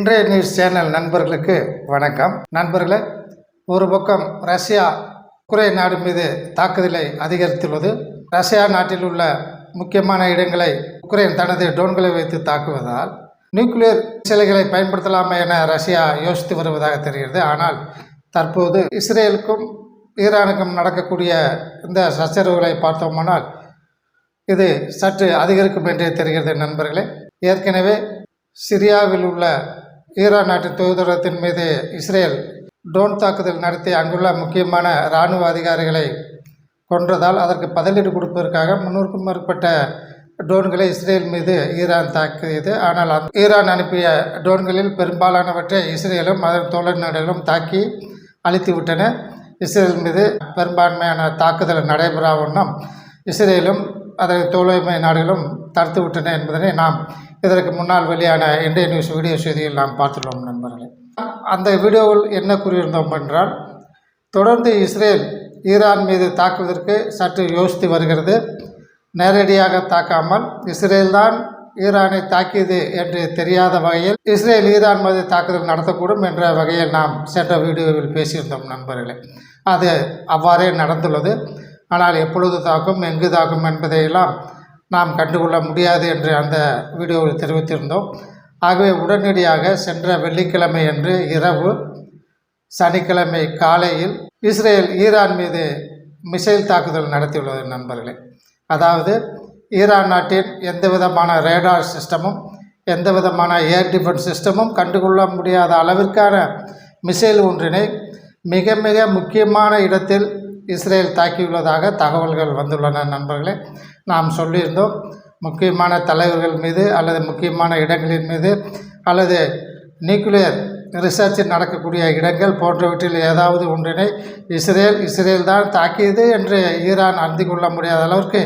இன்றைய news channel நண்பர்களுக்கு வணக்கம். நண்பர்களே ஒரு பக்கம் ரஷ்யா உக்ரைன் நாடு மீது தாக்குதலை அதிகரித்துள்ளது. ரஷ்யா நாட்டில் உள்ள முக்கியமான இடங்களை உக்ரைன் தனது ட்ரோன்களை வைத்து தாக்குவதால் நியூக்ளியர் சிலைகளை பயன்படுத்தலாமா என ரஷ்யா யோசித்து வருவதாக தெரிகிறது. ஆனால் தற்போது இஸ்ரேலுக்கும் ஈரானுக்கும் நடக்கக்கூடிய இந்த சச்சரவுகளை பார்த்தோமானால் இது சற்று அதிகரிக்கும் என்றே தெரிகிறது நண்பர்களே. ஏற்கனவே சிரியாவில் உள்ள ஈரான் நாட்டின் தூதரகத்தின் மீது இஸ்ரேல் ட்ரோன் தாக்குதல் நடத்தி அங்குள்ள முக்கியமான இராணுவ அதிகாரிகளை கொன்றதால் அதற்கு பதிலீடு கொடுப்பதற்காக முன்னூறுக்கும் மேற்பட்ட ட்ரோன்களை இஸ்ரேல் மீது ஈரான் தாக்கியது. ஆனால் ஈரான் அனுப்பிய ட்ரோன்களில் பெரும்பாலானவற்றை இஸ்ரேலும் அதன் தோழர் நாடுகளும் தாக்கி அழித்து விட்டன. இஸ்ரேல் மீது பெரும்பான்மையான தாக்குதல் நடைபெறா வண்ணம் இஸ்ரேலும் அதை தோழமை நாடுகளும் தடுத்து விட்டன என்பதனை நாம் இதற்கு முன்னால் வெளியான இந்திய நியூஸ் வீடியோ செய்தியில் நாம் பார்த்துள்ளோம் நண்பர்களே. அந்த வீடியோவில் என்ன கூறியிருந்தோம் என்றால் தொடர்ந்து இஸ்ரேல் ஈரான் மீது தாக்குவதற்கு சற்று யோசித்து வருகிறது. நேரடியாக தாக்காமல் இஸ்ரேல் தான் ஈரானை தாக்கியது என்று தெரியாத வகையில் இஸ்ரேல் ஈரான் மீது தாக்குதல் நடத்தக்கூடும் என்ற வகையில் நாம் சென்ற வீடியோவில் பேசியிருந்தோம் நண்பர்களே. அது அவ்வாறே நடந்துள்ளது. ஆனால் எப்பொழுது தாக்கும் எங்கு தாக்கும் என்பதையெல்லாம் நாம் கண்டுகொள்ள முடியாது என்று அந்த வீடியோவில் தெரிவித்திருந்தோம். ஆகவே உடனடியாக சென்ற வெள்ளிக்கிழமை அன்று இரவு சனிக்கிழமை காலையில் இஸ்ரேல் ஈரான் மீது மிசைல் தாக்குதல் நடத்தியுள்ளது நண்பர்களே. அதாவது ஈரான் நாட்டின் எந்த விதமான ரேடார் சிஸ்டமும் எந்த விதமான ஏர் டிஃபென்ஸ் சிஸ்டமும் கண்டுகொள்ள முடியாத அளவிற்கான மிசைல் ஒன்றினை மிக மிக முக்கியமான இடத்தில் இஸ்ரேல் தாக்கியுள்ளதாக தகவல்கள் வந்துள்ளன நண்பர்களே. நாம் சொல்லியிருந்தோம் முக்கியமான தலைவர்கள் மீது அல்லது முக்கியமான இடங்களின் மீது அல்லது நியூக்ளியர் ரிசர்ச் நடக்கக்கூடிய இடங்கள் போன்றவற்றில் ஏதாவது ஒன்றினை இஸ்ரேல் இஸ்ரேல் தான் தாக்கியது என்று ஈரான் அறிந்து கொள்ள முடியாத அளவிற்கு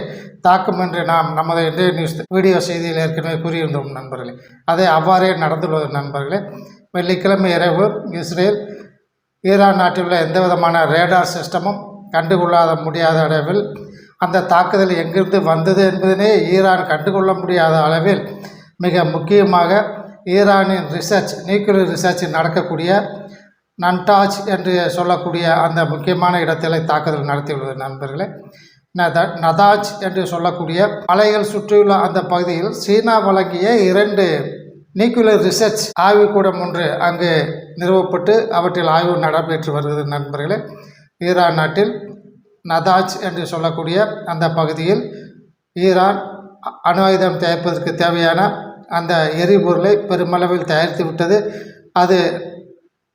தாக்கும் என்று நாம் நமது இன்றைய நியூஸ் வீடியோ செய்தியில் ஏற்கனவே கூறியிருந்தோம் நண்பர்களே. அதை அவ்வாறே நடந்துள்ளது நண்பர்களே. வெள்ளிக்கிழமை இரவு இஸ்ரேல் ஈரான் நாட்டில் உள்ள எந்த விதமான ரேடார் சிஸ்டமும் கண்டுகொள்ளாத முடியாத அளவில் அந்த தாக்குதல் எங்கிருந்து வந்தது என்பதனே ஈரான் கண்டுகொள்ள முடியாத அளவில் மிக முக்கியமாக ஈரானின் ரிசர்ச் நியூக்ளியர் ரிசர்ச் நடக்கக்கூடிய நன்டாஜ் என்று சொல்லக்கூடிய அந்த முக்கியமான இடத்திலே தாக்குதல் நடத்தியுள்ளது நண்பர்களே. நத நதாஜ் என்று சொல்லக்கூடிய மலைகள் சுற்றியுள்ள அந்த பகுதியில் சீனா வழங்கிய இரண்டு நியூக்ளியர் ரிசர்ச் ஆய்வுக்கூடம் ஒன்று அங்கு நிறுவப்பட்டு அவற்றில் ஆய்வு நடைபெற்று வருகிறது நண்பர்களே. ஈரான் நாட்டில் நதாஜ் என்று சொல்லக்கூடிய அந்த பகுதியில் ஈரான் அணு ஆயுதம் தயாரிப்பதற்கு தேவையான அந்த எரிபொருளை பெருமளவில் தயாரித்து விட்டது. அது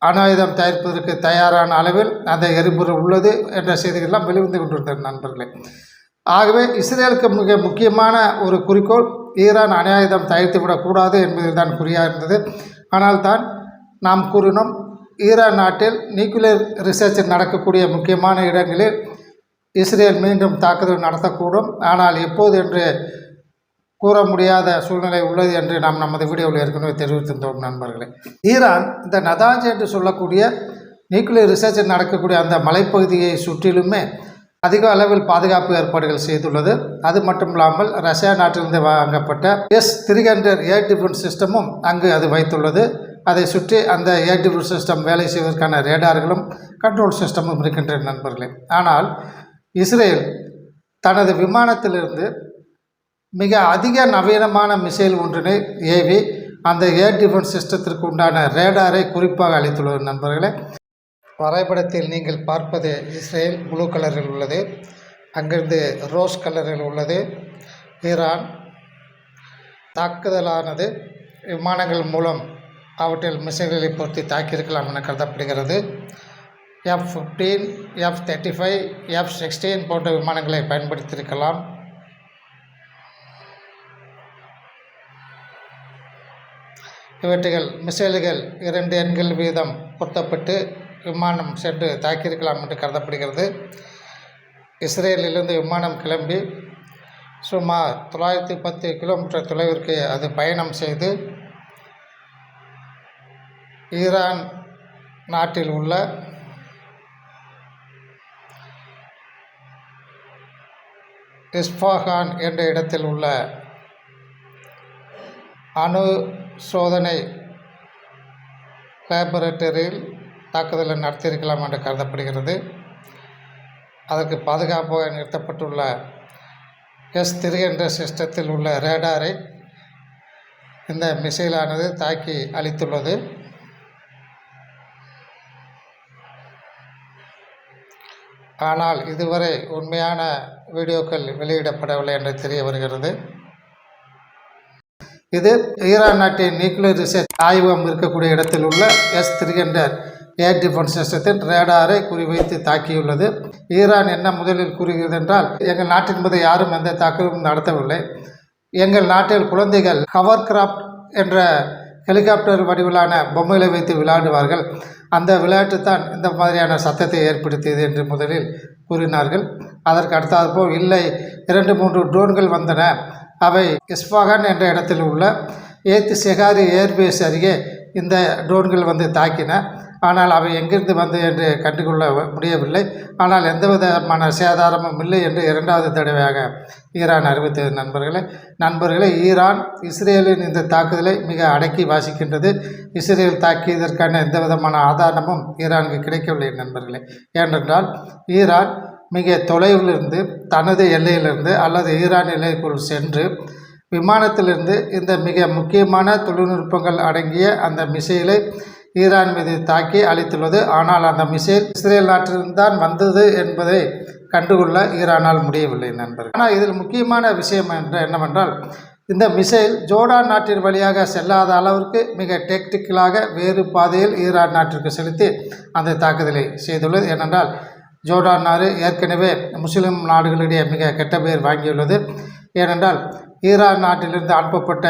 அணு ஆயுதம் தயாரிப்பதற்கு தயாரான அளவில் அந்த எரிபொருள் உள்ளது என்ற செய்திகள்லாம் வெளிவந்து கொண்டிருந்தது நண்பர்களே. ஆகவே இஸ்ரேலுக்கு மிக முக்கியமான ஒரு குறிக்கோள் ஈரான் அணு ஆயுதம் தயாரித்து விடக்கூடாது என்பதில் தான் குறியாக இருந்தது. ஆனால் தான் நாம் கூறினோம் ஈரான் நாட்டில் நியூக்ளியர் ரிசர்ச் நடக்கக்கூடிய முக்கியமான இடங்களில் இஸ்ரேல் மீண்டும் தாக்குதல் நடத்தக்கூடும். ஆனால் எப்போது என்று கூற முடியாத சூழ்நிலை உள்ளது என்று நாம் நமது வீடியோவில் ஏற்கனவே தெரிவித்திருந்தோம் நண்பர்களே. ஈரான் இந்த நதாஜ் என்று சொல்லக்கூடிய நியூக்ளியர் ரிசர்ச் நடக்கக்கூடிய அந்த மலைப்பகுதியை சுற்றிலுமே அதிக அளவில் பாதுகாப்பு ஏற்பாடுகள் செய்துள்ளது. அது மட்டும் இல்லாமல் ரஷ்யா நாட்டிலிருந்து வாங்கப்பட்ட S three hundred air defence சிஸ்டமும் அங்கு அது வைத்துள்ளது. அதை சுற்றி அந்த ஏர் சிஸ்டம் வேலை செய்வதற்கான ரேடார்களும் கண்ட்ரோல் சிஸ்டமும் இருக்கின்ற நண்பர்களே. ஆனால் இஸ்ரேல் தனது விமானத்திலிருந்து மிக அதிக நவீனமான மிசைல் ஒன்றினை ஏவி அந்த ஏர் டிஃபென்ஸ் சிஸ்டத்திற்கு உண்டான ரேடாரை குறிப்பாக அளித்துள்ளது நண்பர்களே. வரைபடத்தில் நீங்கள் பார்ப்பது இஸ்ரேல் ப்ளூ கலரில் உள்ளது. அங்கிருந்து ரோஸ் கலரில் உள்ளது. ஈரான் தாக்குதலானது விமானங்கள் மூலம் அவற்றில் மிசைல்களை பொருத்தி தாக்கியிருக்கலாம் என கருதப்படுகிறது. F fifteen F thirty five F sixteen போன்ற விமானங்களை பயன்படுத்தியிருக்கலாம். இவற்றுகள் மிசைல்கள் இரண்டு எண்கள் வீதம் பொருத்தப்பட்டு விமானம் சென்று தாக்கியிருக்கலாம் என்று கருதப்படுகிறது. இஸ்ரேலிலிருந்து விமானம் கிளம்பி சுமார் தொள்ளாயிரத்தி பத்து கிலோமீட்டர் தொலைவிற்கு அது பயணம் செய்து ஈரான் நாட்டில் உள்ள இஸ்ஃபாகான் என்ற இடத்தில் உள்ள அணு சோதனை லேபரேட்டரியில் தாக்குதலை நடத்தியிருக்கலாம் என்று கருதப்படுகிறது. அதற்கு பாதுகாப்பாக நிறுத்தப்பட்டுள்ள எஸ் த்ரீ என்ற சிஸ்டத்தில் உள்ள ரேடாரை இந்த மிசைலானது தாக்கி அளித்துள்ளது ஆனால் இதுவரை உண்மையான வீடியோக்கள் வெளியிடப்படவில்லை என்று தெரிய வருகிறது. இது ஈரான் நாட்டின் நியூக்ளியர் ரிசர்ச் ஆய்வகம் இருக்கக்கூடிய இடத்தில் உள்ள S three hundred air defence சிஸ்டத்தின் ரேடாரை குறிவைத்து தாக்கியுள்ளது. ஈரான் என்ன முதலில் கூறுகிறது என்றால் எங்கள் நாட்டின் மீது யாரும் எந்த தாக்குதலும் நடத்தவில்லை. எங்கள் நாட்டில் குழந்தைகள் ஹவர் கிராஃப்ட் என்ற ஹெலிகாப்டர் வடிவிலான பொம்மைகளை வைத்து விளையாடுவார்கள். அந்த விளையாட்டு தான் இந்த மாதிரியான சத்தத்தை ஏற்படுத்தியது என்று முதலில் கூறினார்கள். அதற்கு அடுத்தாற்போல் இல்லை. இரண்டு மூன்று ட்ரோன்கள் வந்தன. அவை இஸ்பாகான் என்ற இடத்தில் உள்ள ஏத்து செகாரி ஏர்பேஸ் அருகே இந்த ட்ரோன்கள் வந்து தாக்கின. ஆனால் அவை எங்கிருந்து வந்தது என்று கண்டுகொள்ள முடியவில்லை. ஆனால் எந்த விதமான சேதாரமும் இல்லை என்று இரண்டாவது தடவையாக ஈரான் அறிவித்தது. நண்பர்களே நண்பர்களே ஈரான் இஸ்ரேலின் இந்த தாக்குதலை மிக அடக்கி வாசிக்கின்றது. இஸ்ரேல் தாக்கியதற்கான எந்த விதமான ஆதாரமும் ஈரானுக்கு கிடைக்கவில்லை நண்பர்களே. ஏனென்றால் ஈரான் மிக தொலைவிலிருந்து தனது எல்லையிலிருந்து அல்லது ஈரான் எல்லைக்குள் சென்று விமானத்திலிருந்து இந்த மிக முக்கியமான தொழில்நுட்பங்கள் அடங்கிய அந்த மிசைலை ஈரான் மீது தாக்கி அளித்துள்ளது. ஆனால் அந்த மிசைல் இஸ்ரேல் நாட்டிலிருந்து தான் வந்தது என்பதை கண்டுகொள்ள ஈரானால் முடியவில்லை நண்பர்கள். ஆனால் இதில் முக்கியமான விஷயம் என்ற என்னவென்றால் இந்த மிசைல் ஜோர்டான் நாட்டின் வழியாக செல்லாத அளவிற்கு மிக டெக்டிக்கலாக வேறு பாதையில் ஈரான் நாட்டிற்கு செலுத்தி அந்த தாக்குதலை செய்துள்ளது. ஏனென்றால் ஜோர்டான் நாடு ஏற்கனவே முஸ்லிம் நாடுகளிடையே மிக கெட்ட பெயர் வாங்கியுள்ளது. ஏனென்றால் ஈரான் நாட்டிலிருந்து அனுப்பப்பட்ட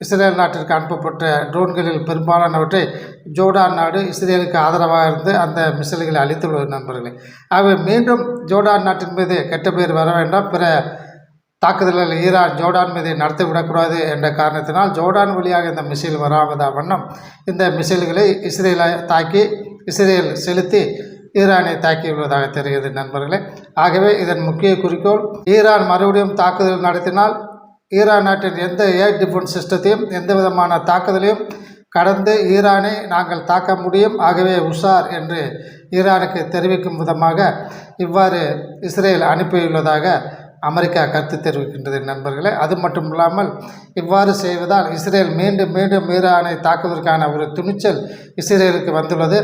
இஸ்ரேல் நாட்டிற்கு அனுப்பப்பட்ட ட்ரோன்களில் பெரும்பாலானவற்றை ஜோர்டான் நாடு இஸ்ரேலுக்கு ஆதரவாக இருந்து அந்த மிசைல்களை அளித்துள்ளது நண்பர்களே. ஆகவே மீண்டும் ஜோர்டான் நாட்டின் மீது கெட்ட பெயர் வர வேண்டாம். பிற தாக்குதல்கள் ஈரான் ஜோர்டான் மீது நடத்திவிடக்கூடாது என்ற காரணத்தினால் ஜோர்டான் வழியாக இந்த மிசைல் வராமதா வண்ணம் இந்த மிசைல்களை இஸ்ரேலை தாக்கி இஸ்ரேல் செலுத்தி ஈரானை தாக்கியுள்ளதாக தெரிகிறது நண்பர்களே. ஆகவே இதன் முக்கிய குறிக்கோள் ஈரான் மறுபடியும் தாக்குதல் நடத்தினால் ஈரான் நாட்டின் எந்த ஏர் டிஃபென்ஸ் சிஸ்டத்தையும் எந்த விதமான தாக்குதலையும் கடந்து ஈரானை நாங்கள் தாக்க முடியும். ஆகவே உஷார் என்று ஈரானுக்கு தெரிவிக்கும் விதமாக இவ்வாறு இஸ்ரேல் அனுப்பியுள்ளதாக அமெரிக்கா கருத்து தெரிவிக்கின்றது நண்பர்களே. அது மட்டும் இல்லாமல் இவ்வாறு செய்வதால் இஸ்ரேல் மீண்டும் மீண்டும் ஈரானை தாக்குவதற்கான ஒரு துணிச்சல் இஸ்ரேலுக்கு வந்துள்ளது.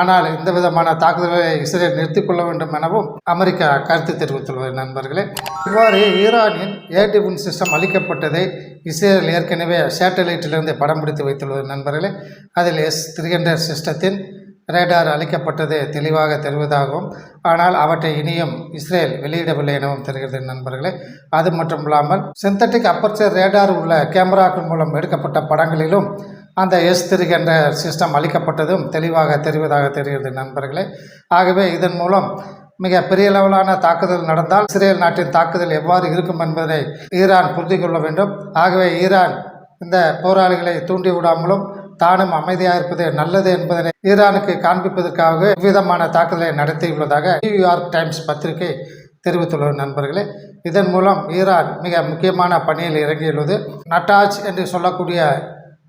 ஆனால் இந்த விதமான தாக்குதல்களை இஸ்ரேல் நிறுத்திக்கொள்ள வேண்டும் எனவும் அமெரிக்கா கருத்து தெரிவித்துள்ளது நண்பர்களே. இவ்வாறு ஈரானின் ஏர் டிஃபன் சிஸ்டம் அளிக்கப்பட்டதை இஸ்ரேல் ஏற்கனவே சேட்டலைட்டிலிருந்து படம் பிடித்து வைத்துள்ளது நண்பர்களே. அதில் எஸ் த்ரீ ஹண்ட்ரட் சிஸ்டத்தின் ரேடார் அளிக்கப்பட்டது தெளிவாக தெரிவதாகவும் ஆனால் அவற்றை இனியும் இஸ்ரேல் வெளியிடவில்லை எனவும் தெரிகிறது நண்பர்களே. அது மட்டும் இல்லாமல் சிந்தட்டிக் அப்பர்ச்சர் ரேடார் உள்ள கேமராக்கள் மூலம் எடுக்கப்பட்ட படங்களிலும் அந்த எஸ் திரு என்ற சிஸ்டம் அளிக்கப்பட்டதும் தெளிவாக தெரிவதாக தெரிகிறது நண்பர்களே. ஆகவே இதன் மூலம் மிக பெரிய அளவிலான தாக்குதல் நடந்தால் இஸ்ரேல் நாட்டின் தாக்குதல் எவ்வாறு இருக்கும் என்பதை ஈரான் புரிந்து கொள்ள வேண்டும். ஆகவே ஈரான் இந்த போராளிகளை தூண்டி விடாமலும் தானும் அமைதியாக இருப்பது நல்லது என்பதனை ஈரானுக்கு காண்பிப்பதற்காக விதமான தாக்குதலை நடத்தியுள்ளதாக நியூயார்க் டைம்ஸ் பத்திரிகை தெரிவித்துள்ள நண்பர்களே. இதன் மூலம் ஈரான் மிக முக்கியமான பணியில் இறங்கியுள்ளது. நட்டாஜ் என்று சொல்லக்கூடிய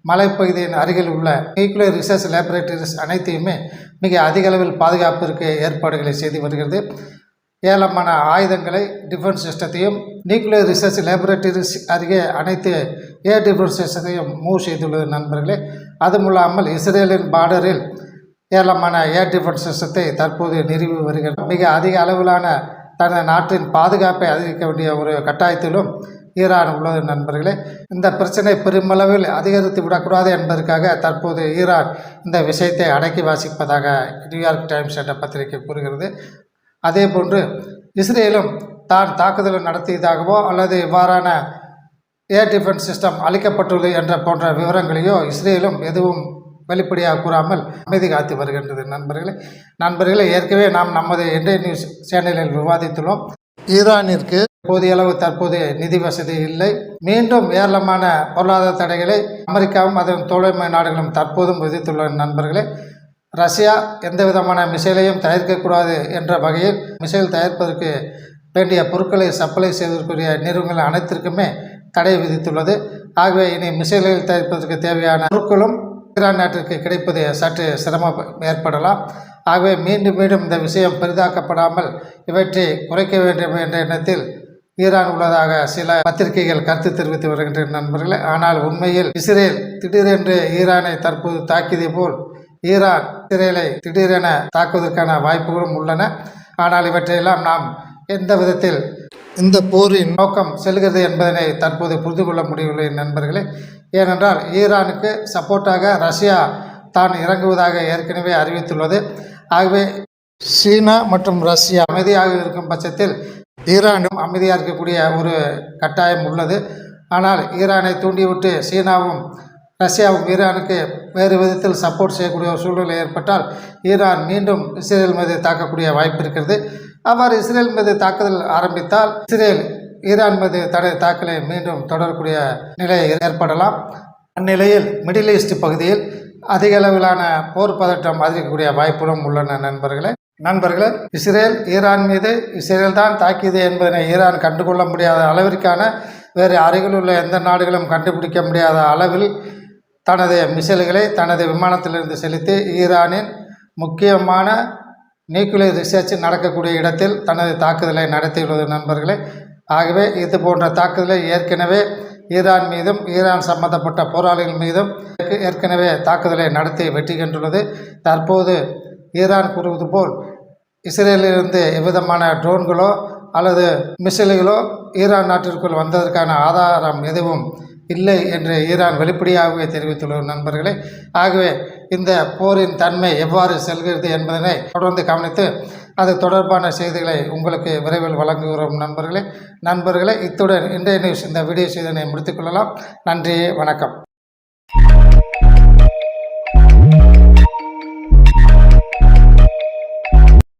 மலைப்பகுதியின் அருகில் உள்ள நியூக்ளியர் ரிசர்ச் லேபரேட்டரிஸ் அனைத்தையுமே மிக அதிக அளவில் பாதுகாப்பிற்கு ஏற்பாடுகளை செய்து வருகிறது. ஏலமான ஆயுதங்களை டிஃபென்ஸ் சிஸ்டத்தையும் நியூக்ளியர் ரிசர்ச் லேபரேட்டரிஸ் அருகே அனைத்து ஏர் டிஃபென்ஸ் மூவ் செய்துள்ளது நண்பர்களே. அதுவும் இல்லாமல் இஸ்ரேலின் பார்டரில் ஏராளமான ஏர் டிஃபென்ஸ் சிஸ்டத்தை தற்போது நிறுவி வருகிறது. மிக அதிக அளவிலான தனது நாட்டின் பாதுகாப்பை அதிகரிக்க வேண்டிய ஒரு கட்டாயத்திலும் ஈரான் உள்ளது நண்பர்களே. இந்த பிரச்சனை பெருமளவில் அதிகரித்து விடக்கூடாது என்பதற்காக தற்போது ஈரான் இந்த விஷயத்தை அடக்கி வாசிப்பதாக நியூயார்க் டைம்ஸ் என்ற பத்திரிகை கூறுகிறது. அதே போன்று இஸ்ரேலும் தான் தாக்குதல் நடத்தியதாகவோ அல்லது இவ்வாறான ஏர் டிஃபென்ஸ் சிஸ்டம் அளிக்கப்பட்டுள்ளது என்ற போன்ற விவரங்களையோ இஸ்ரேலும் எதுவும் வெளிப்படையாக கூறாமல் அமைதி காத்து வருகின்றது. நண்பர்களே நண்பர்களே ஏற்கனவே நாம் நமது இன்றைய நியூஸ் சேனலில் விவாதித்துள்ளோம். ஈரானிற்கு போதிய அளவு தற்போது நிதி வசதி இல்லை. மீண்டும் ஏராளமான பொருளாதார தடைகளை அமெரிக்காவும் அதன் தோழமை நாடுகளும் தற்போதும் விதித்துள்ள நண்பர்களே ரஷ்யா எந்த விதமான மிசைலையும் தயாரிக்கக்கூடாது என்ற வகையில் மிசைல் தயாரிப்பதற்கு வேண்டிய பொருட்களை சப்ளை செய்வதற்குரிய நிறுவனங்கள் அனைத்திற்குமே தடை விதித்துள்ளது. ஆகவே இனி மிசைல்கள் தயாரிப்பதற்கு தேவையான பொருட்களும் ஈரான் நாட்டிற்கு கிடைப்பது சற்று சிரமம் ஏற்படலாம். ஆகவே மீண்டும் மீண்டும் இந்த விஷயம் பெரிதாக்கப்படாமல் இவற்றை குறைக்க வேண்டும் என்ற எண்ணத்தில் ஈரான் உள்ளதாக சில பத்திரிகைகள் கருத்து தெரிவித்து வருகின்ற நண்பர்களே. ஆனால் உண்மையில் இஸ்ரேல் திடீரென்று ஈரானை தற்போது தாக்கியதை போல் ஈரான் இஸ்ரேலை திடீரென தாக்குவதற்கான வாய்ப்புகளும் உள்ளன. ஆனால் இவற்றையெல்லாம் நாம் எந்த விதத்தில் இந்த போரின் நோக்கம் செல்கிறது என்பதனை தற்போது புரிந்து கொள்ள முடியவில்லை நண்பர்களே. ஏனென்றால் ஈரானுக்கு சப்போர்ட்டாக ரஷ்யா தான் இறங்குவதாக ஏற்கனவே அறிவித்துள்ளது. ஆகவே சீனா மற்றும் ரஷ்யா அமைதியாக இருக்கும் பட்சத்தில் ஈரானும் அமைதியாக இருக்கக்கூடிய ஒரு கட்டாயம் உள்ளது. ஆனால் ஈரானை தூண்டிவிட்டு சீனாவும் ரஷ்யாவும் ஈரானுக்கு வேறு விதத்தில் சப்போர்ட் செய்யக்கூடிய ஒரு சூழ்நிலை ஏற்பட்டால் ஈரான் மீண்டும் இஸ்ரேல் மீது தாக்கக்கூடிய வாய்ப்பு இருக்கிறது. அவ்வாறு இஸ்ரேல் மீது தாக்குதல் ஆரம்பித்தால் இஸ்ரேல் ஈரான் மீது தடை தாக்கலை மீண்டும் தொடரக்கூடிய நிலை ஏற்படலாம். அந்நிலையில் மிடில் ஈஸ்ட் பகுதியில் அதிக அளவிலான போர் பதட்டம் அதிகரிக்கக்கூடிய வாய்ப்புகளும் உள்ளன நண்பர்களே. நண்பர்களே இஸ்ரேல் ஈரான் மீது இஸ்ரேல் தான் தாக்கியது என்பதனை ஈரான் கண்டுகொள்ள முடியாத அளவிற்கான வேறு அருகில் உள்ள எந்த நாடுகளும் கண்டுபிடிக்க முடியாத அளவில் தனது மிசைல்களை தனது விமானத்திலிருந்து செலுத்தி ஈரானின் முக்கியமான நியூக்ளியர் ரிசர்ச் நடக்கக்கூடிய இடத்தில் தனது தாக்குதலை நடத்தியுள்ளது நண்பர்களே. ஆகவே இது போன்ற தாக்குதலை ஏற்கனவே ஈரான் மீதும் ஈரான் சம்பந்தப்பட்ட போராளிகள் மீதும் ஏற்கனவே தாக்குதலை நடத்தி வெற்றி கண்டுள்ளது. தற்போது ஈரான் கூறுவது போல் இஸ்ரேலிலிருந்து எவ்விதமான ட்ரோன்களோ அல்லது மிசைல்களோ ஈரான் நாட்டிற்குள் வந்ததற்கான ஆதாரம் எதுவும் இல்லை என்று ஈரான் வெளிப்படையாகவே தெரிவித்துள்ள நண்பர்களே ஆகவே இந்த போரின் தன்மை எவ்வாறு செல்கிறது என்பதனை தொடர்ந்து கவனித்து அது தொடர்பான செய்திகளை உங்களுக்கு விரைவில் வழங்குகிறோம் நண்பர்களே. நண்பர்களே இத்துடன் இன்றைய நியூஸ் இந்த வீடியோ செய்தனை முடித்துக்கொள்ளலாம் நன்றி வணக்கம்.